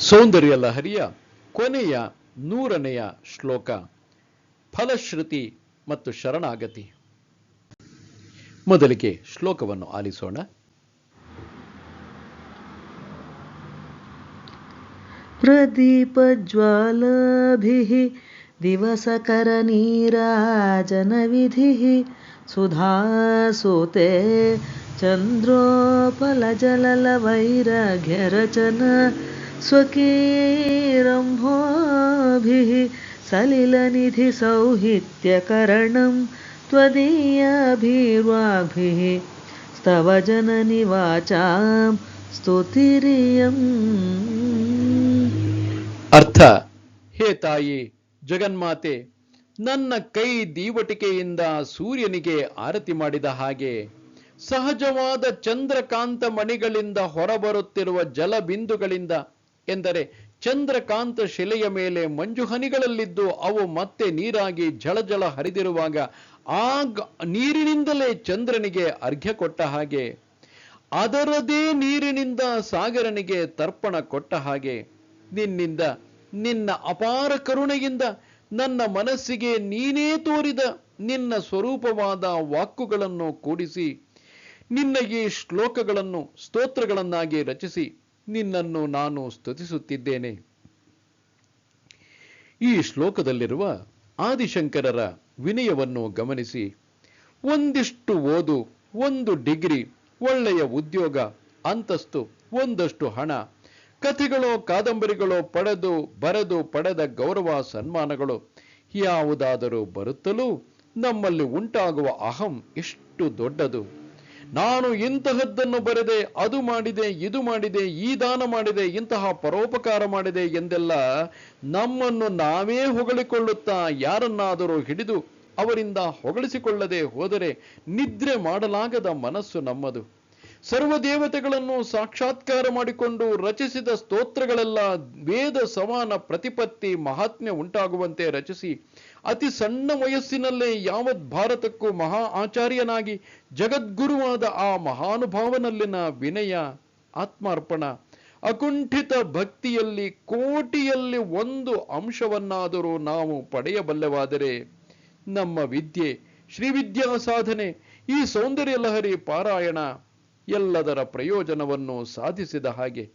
ಸೌಂದರ್ಯ ಲಹರಿಯ ಕೊನೆಯ ನೂರನೆಯ ಶ್ಲೋಕ ಫಲಶ್ರುತಿ ಮತ್ತು ಶರಣಾಗತಿ ಮೊದಲಿಗೆ ಶ್ಲೋಕವನ್ನು ಆಲಿಸೋಣ प्रदीपज्वालाभिः दिवसकरनीराजनविधिः सुधासुते चन्द्रोपलजललवैराग्यरचन स्वकीरम्भोभिः सलिलनिधिसौहित्यकरणं त्वदीयाभिर्वाग्भिः स्तव जननि वाचां ಸ್ತುತಿರಿಯಂ ಅರ್ಥ ಹೇ ತಾಯಿ ಜಗನ್ಮಾತೆ ನನ್ನ ಕೈ ದೀವಟಿಕೆಯಿಂದ ಸೂರ್ಯನಿಗೆ ಆರತಿ ಮಾಡಿದ ಹಾಗೆ ಸಹಜವಾದ ಚಂದ್ರಕಾಂತ ಮಣಿಗಳಿಂದ ಹೊರಬರುತ್ತಿರುವ ಜಲಬಿಂದುಗಳಿಂದ ಎಂದರೆ ಚಂದ್ರಕಾಂತ ಶಿಲೆಯ ಮೇಲೆ ಮಂಜುಹನಿಗಳಲ್ಲಿದ್ದು ಅವು ಮತ್ತೆ ನೀರಾಗಿ ಜಳಜಳ ಹರಿದಿರುವಾಗ ಆ ನೀರಿನಿಂದಲೇ ಚಂದ್ರನಿಗೆ ಅರ್ಘ್ಯ ಕೊಟ್ಟ ಹಾಗೆ. ಅದರದೇ ನೀರಿನಿಂದ ಸಾಗರನಿಗೆ ತರ್ಪಣ ಕೊಟ್ಟ ಹಾಗೆ. ನಿನ್ನಿಂದ, ನಿನ್ನ ಅಪಾರ ಕರುಣೆಯಿಂದ ನನ್ನ ಮನಸ್ಸಿಗೆ ನೀನೇ ತೋರಿದ ನಿನ್ನ ಸ್ವರೂಪವಾದ ವಾಕ್ಕುಗಳನ್ನು ಕೂಡಿಸಿ ನಿನ್ನ ಈ ಶ್ಲೋಕಗಳನ್ನು, ಸ್ತೋತ್ರಗಳನ್ನಾಗಿ ರಚಿಸಿ ನಿನ್ನನ್ನು ನಾನು ಸ್ತುತಿಸುತ್ತಿದ್ದೇನೆ. ಈ ಶ್ಲೋಕದಲ್ಲಿರುವ ಆದಿಶಂಕರರ ವಿನಯವನ್ನು ಗಮನಿಸಿ. ಒಂದಿಷ್ಟು ಓದು, ಒಂದು ಡಿಗ್ರಿ, ಒಳ್ಳೆಯ ಉದ್ಯೋಗ, ಅಂತಸ್ತು, ಒಂದಷ್ಟು ಹಣ, ಕಥೆಗಳೋ, ಕಾದಂಬರಿಗಳೋ ಪಡೆದು, ಬರೆದು, ಪಡೆದ ಗೌರವ, ಸನ್ಮಾನಗಳು, ಯಾವುದಾದರೂ ಬರುತ್ತಲೂ ನಮ್ಮಲ್ಲಿ ಉಂಟಾಗುವ ಅಹಂ ಎಷ್ಟು ದೊಡ್ಡದು. ನಾನು ಇಂತಹದ್ದನ್ನು ಬರೆದೆ, ಅದು ಮಾಡಿದೆ, ಇದು ಮಾಡಿದೆ, ಈ ದಾನ ಮಾಡಿದೆ, ಇಂತಹ ಪರೋಪಕಾರ ಮಾಡಿದೆ ಎಂದೆಲ್ಲ ನಮ್ಮನ್ನು ನಾವೇ ಹೊಗಳಿಕೊಳ್ಳುತ್ತಾ ಯಾರನ್ನಾದರೂ ಹಿಡಿದು ಅವರಿಂದ ಹೊಗಳಿಸಿಕೊಳ್ಳದೆ ಹೋದರೆ ನಿದ್ರೆ ಮಾಡಲಾಗದ ಮನಸ್ಸು ನಮ್ಮದು. ಸರ್ವ ದೇವತೆಗಳನ್ನು ಸಾಕ್ಷಾತ್ಕಾರ ಮಾಡಿಕೊಂಡು ರಚಿಸಿದ ಸ್ತೋತ್ರಗಳೆಲ್ಲ ವೇದ ಸಮಾನ ಪ್ರತಿಪತ್ತಿ ಮಹಾತ್ಮ್ಯ ಉಂಟಾಗುವಂತೆ ರಚಿಸಿ ಅತಿ ಸಣ್ಣ ವಯಸ್ಸಿನಲ್ಲೇ ಯಾವತ್ ಭಾರತಕ್ಕೂ ಮಹಾ ಆಚಾರ್ಯನಾಗಿ ಜಗದ್ಗುರುವಾದ ಆ ಮಹಾನುಭಾವನಲ್ಲಿನ ವಿನಯ, ಆತ್ಮಾರ್ಪಣ, ಅಕುಂಠಿತ ಭಕ್ತಿಯಲ್ಲಿ ಕೋಟಿಯಲ್ಲಿ ಒಂದು ಅಂಶವನ್ನಾದರೂ ನಾವು ಪಡೆಯಬಲ್ಲೆವಾದರೆ ನಮ್ಮ ವಿದ್ಯೆ ಶ್ರೀವಿದ್ಯಾ ಸಾಧನೆ ಈ ಸೌಂದರ್ಯ ಲಹರಿ ಪಾರಾಯಣ. ಎಲ್ಲದರ ಪ್ರಯೋಜನವನ್ನು ಸಾಧಿಸಿದ ಹಾಗೆ.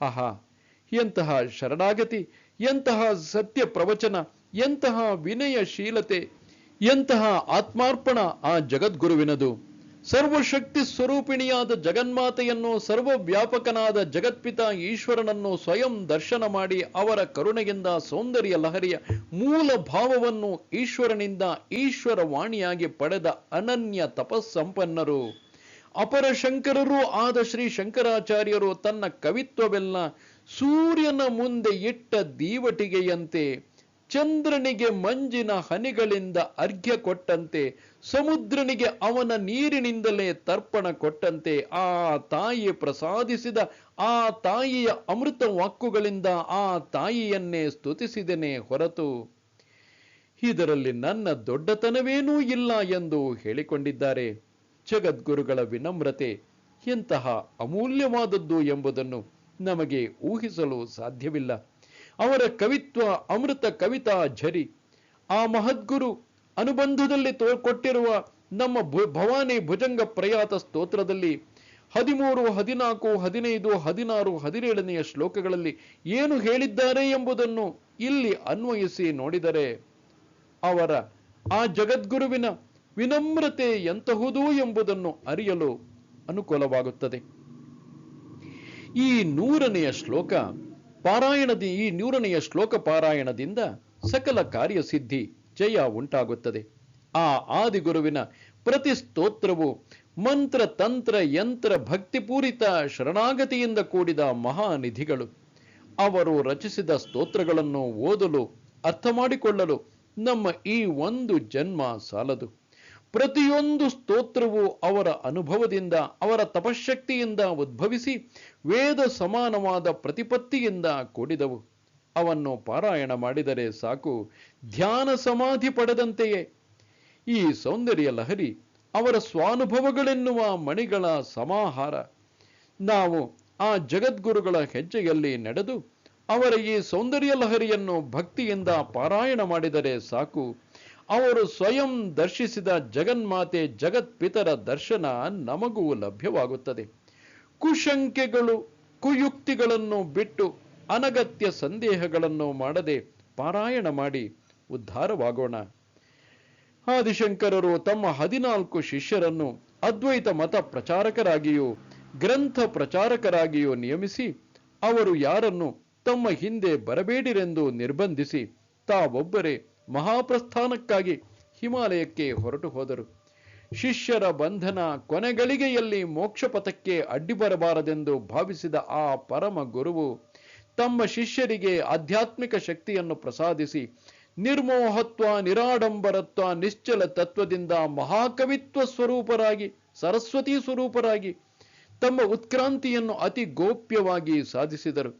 ಆಹಾ, ಎಂತಹ ಶರಣಾಗತಿ, ಎಂತಹ ಸತ್ಯ ಪ್ರವಚನ, ಎಂತಹ ವಿನಯಶೀಲತೆ, ಎಂತಹ ಆತ್ಮಾರ್ಪಣ ಆ ಜಗದ್ಗುರುವಿನದು. ಸರ್ವಶಕ್ತಿ ಸ್ವರೂಪಿಣಿಯಾದ ಜಗನ್ಮಾತೆಯನ್ನು, ಸರ್ವವ್ಯಾಪಕನಾದ ಜಗತ್ಪಿತ ಈಶ್ವರನನ್ನು ಸ್ವಯಂ ದರ್ಶನ ಮಾಡಿ ಅವರ ಕರುಣೆಯಿಂದ ಸೌಂದರ್ಯ ಲಹರಿಯ ಮೂಲ ಭಾವವನ್ನು ಈಶ್ವರನಿಂದ ಈಶ್ವರ ವಾಣಿಯಾಗಿ ಪಡೆದ ಅನನ್ಯ ತಪಸ್ಸಂಪನ್ನರು. ಅಪರ ಶಂಕರರೂ ಆದ ಶ್ರೀ ಶಂಕರಾಚಾರ್ಯರು ತನ್ನ ಕವಿತ್ವವೆಲ್ಲ ಸೂರ್ಯನ ಮುಂದೆ ಇಟ್ಟ ದೀವಟಿಗೆಯಂತೆ, ಚಂದ್ರನಿಗೆ ಮಂಜಿನ ಹನಿಗಳಿಂದ ಅರ್ಘ್ಯ ಕೊಟ್ಟಂತೆ, ಸಮುದ್ರನಿಗೆ ಅವನ ನೀರಿನಿಂದಲೇ ತರ್ಪಣ ಕೊಟ್ಟಂತೆ, ಆ ತಾಯಿ ಪ್ರಸಾದಿಸಿದ, ಆ ತಾಯಿಯ ಅಮೃತ ವಾಕ್ಕುಗಳಿಂದ ಆ ತಾಯಿಯನ್ನೇ ಸ್ತುತಿಸಿದನೇ ಹೊರತು. ಇದರಲ್ಲಿ ನನ್ನ ದೊಡ್ಡತನವೇನೂ ಇಲ್ಲ ಎಂದು ಹೇಳಿಕೊಂಡಿದ್ದಾರೆ. ಜಗದ್ಗುರುಗಳ ವಿನಮ್ರತೆ ಎಂತಹ ಅಮೂಲ್ಯವಾದದ್ದು ಎಂಬುದನ್ನು ನಮಗೆ ಊಹಿಸಲು ಸಾಧ್ಯವಿಲ್ಲ. ಅವರ ಕವಿತ್ವ ಅಮೃತ ಕವಿತಾ ಝರಿ. ಆ ಮಹದ್ಗುರು ಅನುಬಂಧದಲ್ಲಿ ತೋ ಕೊಟ್ಟಿರುವ ನಮ್ಮ ಭವಾನಿ ಭುಜಂಗ ಪ್ರಯಾತ ಸ್ತೋತ್ರದಲ್ಲಿ ಹದಿಮೂರು, ಹದಿನಾಲ್ಕು, ಹದಿನೈದು, ಹದಿನಾರು, ಹದಿನೇಳನೆಯ ಶ್ಲೋಕಗಳಲ್ಲಿ ಏನು ಹೇಳಿದ್ದಾರೆ ಎಂಬುದನ್ನು ಇಲ್ಲಿ ಅನ್ವಯಿಸಿ ನೋಡಿದರೆ ಅವರ ಆ ಜಗದ್ಗುರುವಿನ ವಿನಮ್ರತೆ ಎಂತಹುದು ಎಂಬುದನ್ನು ಅರಿಯಲು ಅನುಕೂಲವಾಗುತ್ತದೆ. ಈ ನೂರನೆಯ ಶ್ಲೋಕ ಪಾರಾಯಣದಿ, ಈ ನೂರನೆಯ ಶ್ಲೋಕ ಪಾರಾಯಣದಿಂದ ಸಕಲ ಕಾರ್ಯಸಿದ್ಧಿ ಜಯ ಉಂಟಾಗುತ್ತದೆ. ಆ ಆದಿಗುರುವಿನ ಪ್ರತಿ ಸ್ತೋತ್ರವು ಮಂತ್ರ, ತಂತ್ರ, ಯಂತ್ರ, ಭಕ್ತಿಪೂರಿತ ಶರಣಾಗತಿಯಿಂದ ಕೂಡಿದ ಮಹಾನಿಧಿಗಳು. ಅವರು ರಚಿಸಿದ ಸ್ತೋತ್ರಗಳನ್ನು ಓದಲು ಅರ್ಥ ಮಾಡಿಕೊಳ್ಳಲು ನಮ್ಮ ಈ ಒಂದು ಜನ್ಮ ಸಾಲದು. ಪ್ರತಿಯೊಂದು ಸ್ತೋತ್ರವು ಅವರ ಅನುಭವದಿಂದ, ಅವರ ತಪಶಕ್ತಿಯಿಂದ ಉದ್ಭವಿಸಿ ವೇದ ಸಮಾನವಾದ ಪ್ರತಿಪತ್ತಿಯಿಂದ ಕೂಡಿದವು. ಅವನ್ನು ಪಾರಾಯಣ ಮಾಡಿದರೆ ಸಾಕು. ಧ್ಯಾನ ಸಮಾಧಿ ಪಡೆದಂತೆಯೇ. ಈ ಸೌಂದರ್ಯ ಲಹರಿ ಅವರ ಸ್ವಾನುಭವಗಳೆನ್ನುವ ಮಣಿಗಳ ಸಮಾಹಾರ. ನಾವು ಆ ಜಗದ್ಗುರುಗಳ ಹೆಜ್ಜೆಯಲ್ಲಿ ನಡೆದು ಅವರ ಈ ಸೌಂದರ್ಯ ಲಹರಿಯನ್ನು ಭಕ್ತಿಯಿಂದ ಪಾರಾಯಣ ಮಾಡಿದರೆ ಸಾಕು. ಅವರು ಸ್ವಯಂ ದರ್ಶಿಸಿದ ಜಗನ್ಮಾತೆ ಜಗತ್ಪಿತರ ದರ್ಶನ ನಮಗೂ ಲಭ್ಯವಾಗುತ್ತದೆ. ಕುಶಂಕೆಗಳು, ಕುಯುಕ್ತಿಗಳನ್ನು ಬಿಟ್ಟು ಅನಗತ್ಯ ಸಂದೇಹಗಳನ್ನು ಮಾಡದೆ ಪಾರಾಯಣ ಮಾಡಿ ಉದ್ಧಾರವಾಗೋಣ. ಆದಿಶಂಕರರು ತಮ್ಮ ಹದಿನಾಲ್ಕು ಶಿಷ್ಯರನ್ನು ಅದ್ವೈತ ಮತ ಪ್ರಚಾರಕರಾಗಿಯೂ, ಗ್ರಂಥ ಪ್ರಚಾರಕರಾಗಿಯೂ ನಿಯಮಿಸಿ, ಅವರು ಯಾರನ್ನು ತಮ್ಮ ಹಿಂದೆ ಬರಬೇಡಿರೆಂದು ನಿರ್ಬಂಧಿಸಿ ತಾವೊಬ್ಬರೇ ಮಹಾಪ್ರಸ್ಥಾನಕ್ಕಾಗಿ ಹಿಮಾಲಯಕ್ಕೆ ಹೊರಟು ಹೋದರು. ಶಿಷ್ಯರ ಬಂಧನ ಕೊನೆಗಳಿಗೆಯಲ್ಲಿ ಮೋಕ್ಷಪಥಕ್ಕೆ ಅಡ್ಡಿ ಬರಬಾರದೆಂದು ಭಾವಿಸಿದ ಆ ಪರಮ ಗುರುವು ತಮ್ಮ ಶಿಷ್ಯರಿಗೆ ಆಧ್ಯಾತ್ಮಿಕ ಶಕ್ತಿಯನ್ನು ಪ್ರಸಾದಿಸಿ ನಿರ್ಮೋಹತ್ವ, ನಿರಾಡಂಬರತ್ವ, ನಿಶ್ಚಲ ತತ್ವದಿಂದ ಮಹಾಕವಿತ್ವ ಸ್ವರೂಪರಾಗಿ, ಸರಸ್ವತಿ ಸ್ವರೂಪರಾಗಿ ತಮ್ಮ ಉತ್ಕ್ರಾಂತಿಯನ್ನು ಅತಿ ಗೋಪ್ಯವಾಗಿ ಸಾಧಿಸಿದರು.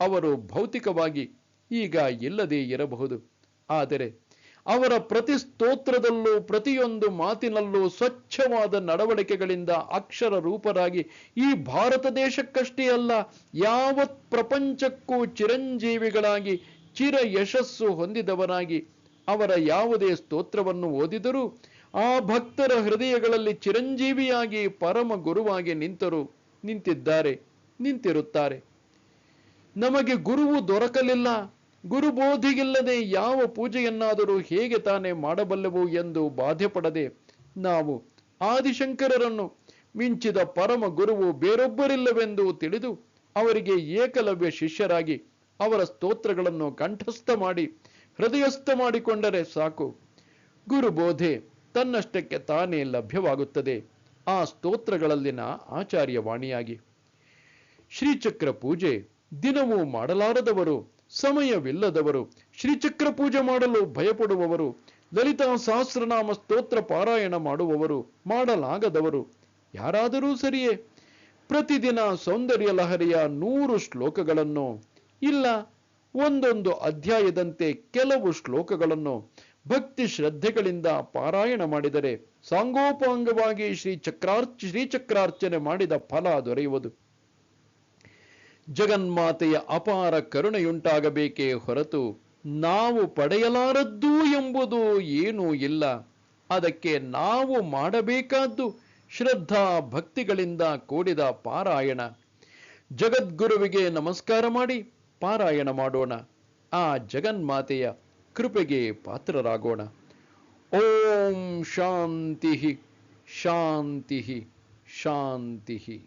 ಅವರು ಭೌತಿಕವಾಗಿ ಈಗ ಇಲ್ಲದೇ ಇರಬಹುದು. ಆದರೆ ಅವರ ಪ್ರತಿ ಸ್ತೋತ್ರದಲ್ಲೂ, ಪ್ರತಿಯೊಂದು ಮಾತಿನಲ್ಲೂ ಸ್ವಚ್ಛವಾದ ನಡವಳಿಕೆಗಳಿಂದ ಅಕ್ಷರ ರೂಪರಾಗಿ ಈ ಭಾರತ ದೇಶಕ್ಕಷ್ಟೇ ಅಲ್ಲ, ಯಾವತ್ ಪ್ರಪಂಚಕ್ಕೂ ಚಿರಂಜೀವಿಗಳಾಗಿ, ಚಿರ ಯಶಸ್ಸು ಹೊಂದಿದವರಾಗಿ ಅವರ ಯಾವುದೇ ಸ್ತೋತ್ರವನ್ನು ಓದಿದರೂ ಆ ಭಕ್ತರ ಹೃದಯಗಳಲ್ಲಿ ಚಿರಂಜೀವಿಯಾಗಿ ಪರಮ ಗುರುವಾಗಿ ನಿಂತರು, ನಿಂತಿದ್ದಾರೆ, ನಿಂತಿರುತ್ತಾರೆ. ನಮಗೆ ಗುರುವು ದೊರಕಲಿಲ್ಲ ಗುರುಬೋಧಿಗಿಲ್ಲದೆ ಯಾವ ಪೂಜೆಯನ್ನಾದರೂ ಹೇಗೆ ತಾನೇ ಮಾಡಬಲ್ಲೆವು ಎಂದು ಬಾಧೆ ಪಡದೆ ನಾವು ಆದಿಶಂಕರರನ್ನು ಮಿಂಚಿದ ಪರಮ ಗುರುವು ಬೇರೊಬ್ಬರಿಲ್ಲವೆಂದು ತಿಳಿದು ಅವರಿಗೆ ಏಕಲವ್ಯ ಶಿಷ್ಯರಾಗಿ ಅವರ ಸ್ತೋತ್ರಗಳನ್ನು ಕಂಠಸ್ಥ ಮಾಡಿ ಹೃದಯಸ್ಥ ಮಾಡಿಕೊಂಡರೆ ಸಾಕು. ಗುರುಬೋಧೆ ತನ್ನಷ್ಟಕ್ಕೆ ತಾನೇ ಲಭ್ಯವಾಗುತ್ತದೆ. ಆ ಸ್ತೋತ್ರಗಳಲ್ಲಿನ ಆಚಾರ್ಯವಾಣಿಯಾಗಿ ಶ್ರೀಚಕ್ರ ಪೂಜೆ ದಿನವೂ ಮಾಡಲಾರದವರು ಸಮಯವಿಲ್ಲದವರು ಶ್ರೀಚಕ್ರ ಪೂಜೆ ಮಾಡಲು ಭಯಪಡುವವರು, ಲಲಿತಾ ಸಹಸ್ರನಾಮ ಸ್ತೋತ್ರ ಪಾರಾಯಣ ಮಾಡುವವರು ಮಾಡಲಾಗದವರು. ಯಾರಾದರೂ ಸರಿಯೇ, ಪ್ರತಿದಿನ ಸೌಂದರ್ಯ ಲಹರಿಯ ನೂರು ಶ್ಲೋಕಗಳನ್ನು, ಇಲ್ಲ, ಒಂದೊಂದು ಅಧ್ಯಾಯದಂತೆ ಕೆಲವು ಶ್ಲೋಕಗಳನ್ನು ಭಕ್ತಿ ಶ್ರದ್ಧೆಗಳಿಂದ ಪಾರಾಯಣ ಮಾಡಿದರೆ, ಸಾಂಗೋಪಾಂಗವಾಗಿ ಶ್ರೀ ಚಕ್ರಾರ್ಚ ಶ್ರೀಚಕ್ರಾರ್ಚನೆ ಮಾಡಿದ ಫಲ ದೊರೆಯುವುದು. ಜಗನ್ಮಾತೆಯ ಅಪಾರ ಕರುಣೆಯುಂಟಾಗಬೇಕೇ ಹೊರತು ನಾವು ಪಡೆಯಲಾರದ್ದು ಎಂಬುದು ಏನೂ ಇಲ್ಲ. ಅದಕ್ಕೆ ನಾವು ಮಾಡಬೇಕಾದ್ದು ಶ್ರದ್ಧಾ ಭಕ್ತಿಗಳಿಂದ ಕೂಡಿದ ಪಾರಾಯಣ. ಜಗದ್ಗುರುವಿಗೆ ನಮಸ್ಕಾರ ಮಾಡಿ ಪಾರಾಯಣ ಮಾಡೋಣ. ಆ ಜಗನ್ಮಾತೆಯ ಕೃಪೆಗೆ ಪಾತ್ರರಾಗೋಣ. ಓಂ ಶಾಂತಿ ಶಾಂತಿ ಶಾಂತಿ.